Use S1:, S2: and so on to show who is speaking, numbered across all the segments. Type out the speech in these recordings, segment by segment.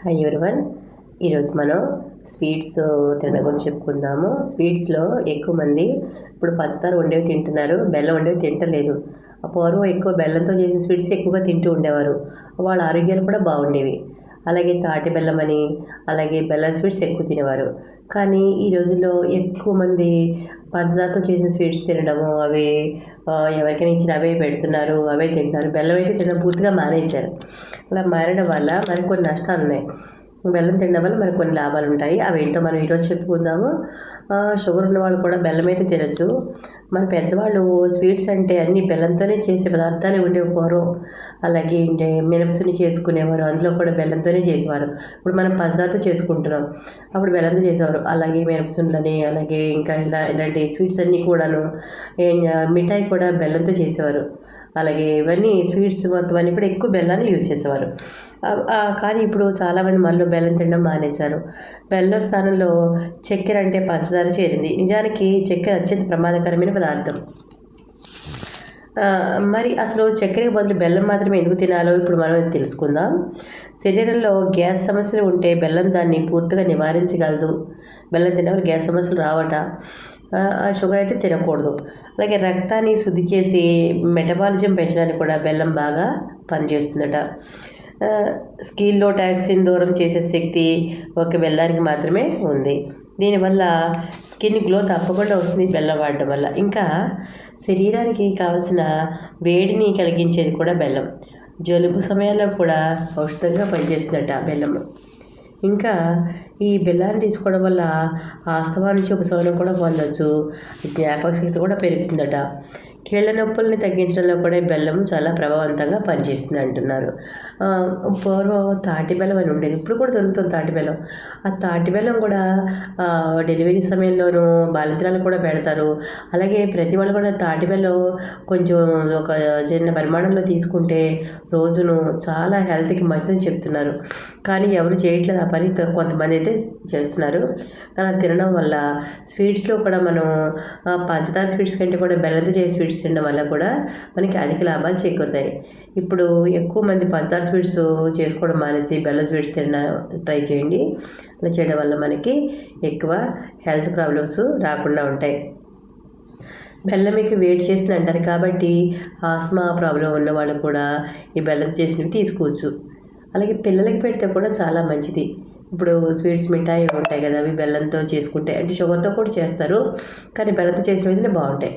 S1: Hi everyone ఈరోజు మనం sweets తినడం గురించి చెప్పుకుందాము. స్వీట్స్లో ఎక్కువ మంది ఇప్పుడు పంచదార ఉండేవి తింటున్నారు. బెల్లం ఉండేవి తింటలేదు. పూర్వం ఎక్కువ బెల్లంతో చేసిన స్వీట్స్ ఎక్కువగా తింటూ ఉండేవారు. వాళ్ళ ఆరోగ్యాలు కూడా బాగుండేవి. అలాగే తాటి బెల్లం అని అలాగే బెల్లం స్వీట్స్ ఎక్కువ తినేవారు. కానీ ఈ రోజుల్లో ఎక్కువ మంది పంచదారతో చేసిన స్వీట్స్ తినడము అవి ఎవరికైనా ఇచ్చిన అవే పెడుతున్నారు అవే తింటున్నారు. బెల్లం అయితే తినడం పూర్తిగా మానేశారు. అలా మారడం వల్ల మనకు కొన్ని నష్టాలు ఉన్నాయి బెల్లం తినడం వల్ల మనకు కొన్ని లాభాలు ఉంటాయి. అవి ఏంటో మనం ఈరోజు చెప్పుకుందాము. షుగర్ ఉన్న వాళ్ళు కూడా బెల్లం అయితే తినచ్చు. మన పెద్దవాళ్ళు స్వీట్స్ అంటే అన్ని బెల్లంతోనే చేసే పదార్థాలే ఉండేవారు. అలాగే ఏంటి మినపసుని చేసుకునేవారు. అందులో కూడా బెల్లంతోనే చేసేవారు. ఇప్పుడు మనం పంచదారతో చేసుకుంటున్నాం. అప్పుడు బెల్లంతో చేసేవారు. అలాగే మినపసుండ్లని అలాగే ఇంకా ఇలా ఇలాంటి స్వీట్స్ అన్నీ కూడాను. మిఠాయి కూడా బెల్లంతో చేసేవారు. అలాగే ఇవన్నీ స్వీట్స్ మొత్తం అన్ని కూడా ఎక్కువ బెల్లాన్ని యూజ్ చేసేవారు. కానీ ఇప్పుడు చాలామంది మనలో బెల్లం తినడం మానేశారు. బెల్లం స్థానంలో చక్కెర అంటే పంచదార చేరింది. నిజానికి చక్కెర అత్యంత ప్రమాదకరమైన పదార్థం. మరి అసలు చక్కెరకు బదులు బెల్లం మాత్రమే ఎందుకు తినాలో ఇప్పుడు మనం తెలుసుకుందాం. శరీరంలో గ్యాస్ సమస్యలు ఉంటే బెల్లం దాన్ని పూర్తిగా నివారించగలదు. బెల్లం తిన్నప్పుడు గ్యాస్ సమస్యలు రావట. షుగర్ అయితే తినకూడదు. అలాగే రక్తాన్ని శుద్ధి చేసి మెటబాలిజం పెంచడానికి కూడా బెల్లం బాగా పనిచేస్తుందట. స్కిన్లో టాక్సిన్ దూరం చేసే శక్తి ఒక బెల్లానికి మాత్రమే ఉంది. దీనివల్ల స్కిన్ గ్లో తప్పకుండా వస్తుంది బెల్లం వాడడం వల్ల. ఇంకా శరీరానికి కావలసిన వేడిని కలిగించేది కూడా బెల్లం. జలుబు సమయాల్లో కూడా ఔషధంగా పనిచేస్తుందట బెల్లం ఇంకా ఈ బెల్లాన్ని తీసుకోవడం వల్ల ఆస్తమా నుంచి ఉపశమనం కూడా పొందొచ్చు. జ్ఞాపక శక్తి కూడా పెరుగుతుందట. కీళ్ళ నొప్పుల్ని తగ్గించడంలో కూడా ఈ బెల్లం చాలా ప్రభావవంతంగా పనిచేస్తుంది అంటున్నారు. పూర్వం తాటి బెల్లం అని ఉండేది. ఇప్పుడు కూడా దొరుకుతుంది తాటి బెల్లం. ఆ తాటి బెల్లం కూడా డెలివరీ సమయంలోనూ బాలింతరాలు కూడా పెడతారు. అలాగే ప్రతి వాళ్ళు కూడా తాటి బెల్లం కొంచెం ఒక చిన్న పరిమాణంలో తీసుకుంటే రోజును చాలా హెల్త్కి మంచిదని చెప్తున్నారు. కానీ ఎవరు చేయట్లేదు ఆ పని. కొంతమంది అయితే చేస్తున్నారు. కానీ తినడం వల్ల స్వీట్స్లో కూడా మనం పంచదార స్వీట్స్ కంటే కూడా బెల్లంతో చేసే స్వీట్స్ తినడం వల్ల కూడా మనకి అధిక లాభాలు చేకూరుతాయి. ఇప్పుడు ఎక్కువ మంది పంచదార స్వీట్స్ చేసుకోవడం మానేసి బెల్లం స్వీట్స్ తినడం ట్రై చేయండి. అలా చేయడం వల్ల మనకి ఎక్కువ హెల్త్ ప్రాబ్లమ్స్ రాకుండా ఉంటాయి. బెల్లం మీకు వేడి చేస్తుంది అంటారు కాబట్టి ఆస్మా ప్రాబ్లం ఉన్న వాళ్ళు కూడా ఈ బెల్లం చేసినవి తీసుకోవచ్చు. అలాగే పిల్లలకి పెడితే కూడా చాలా మంచిది. ఇప్పుడు స్వీట్స్ మిఠాయి ఉంటాయి కదా అవి బెల్లంతో చేసుకుంటే అంటే షుగర్తో కూడా చేస్తారు. కానీ బెల్లంతో చేసినవి బాగుంటాయి.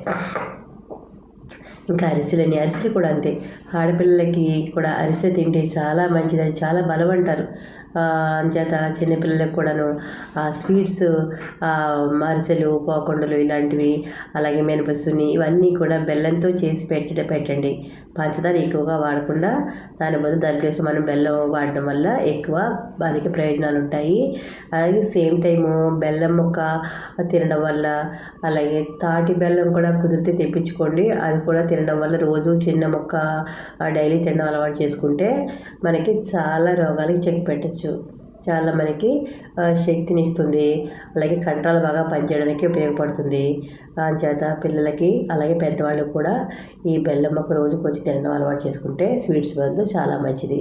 S1: ఇంకా అరిసెలని అరిసెలు కూడా అంతే. ఆడపిల్లలకి కూడా అరిసె తింటే చాలా మంచిది అది చాలా బలం అంటారు అంచేత చిన్నపిల్లలకు కూడాను ఆ స్వీట్స్ అరిసెలు పోకొండలు ఇలాంటివి అలాగే మినపసుని ఇవన్నీ కూడా బెల్లంతో చేసి పెట్టి పెట్టండి. పంచదార ఎక్కువగా వాడకుండా దాని బదులు దాని ప్లేస్ మనం బెల్లం వాడడం వల్ల ఎక్కువ అధిక ప్రయోజనాలు ఉంటాయి. అలాగే సేమ్ టైము బెల్లం ముక్క తినడం వల్ల అలాగే తాటి బెల్లం కూడా కుదిరితే తెప్పించుకోండి అది కూడా తినడం వల్ల రోజు చిన్న మొక్క డైలీ తినడం అలవాటు చేసుకుంటే మనకి చాలా రోగాలకి చెక్ పెట్టచ్చు. చాలా మనకి శక్తిని ఇస్తుంది అలాగే కంట్రాలు బాగా పనిచేయడానికి ఉపయోగపడుతుంది. చేత పిల్లలకి అలాగే పెద్దవాళ్ళకి కూడా ఈ బెల్లం మొక్క రోజు కొంచెం తినడం అలవాటు చేసుకుంటే స్వీట్స్ బదులు చాలా మంచిది.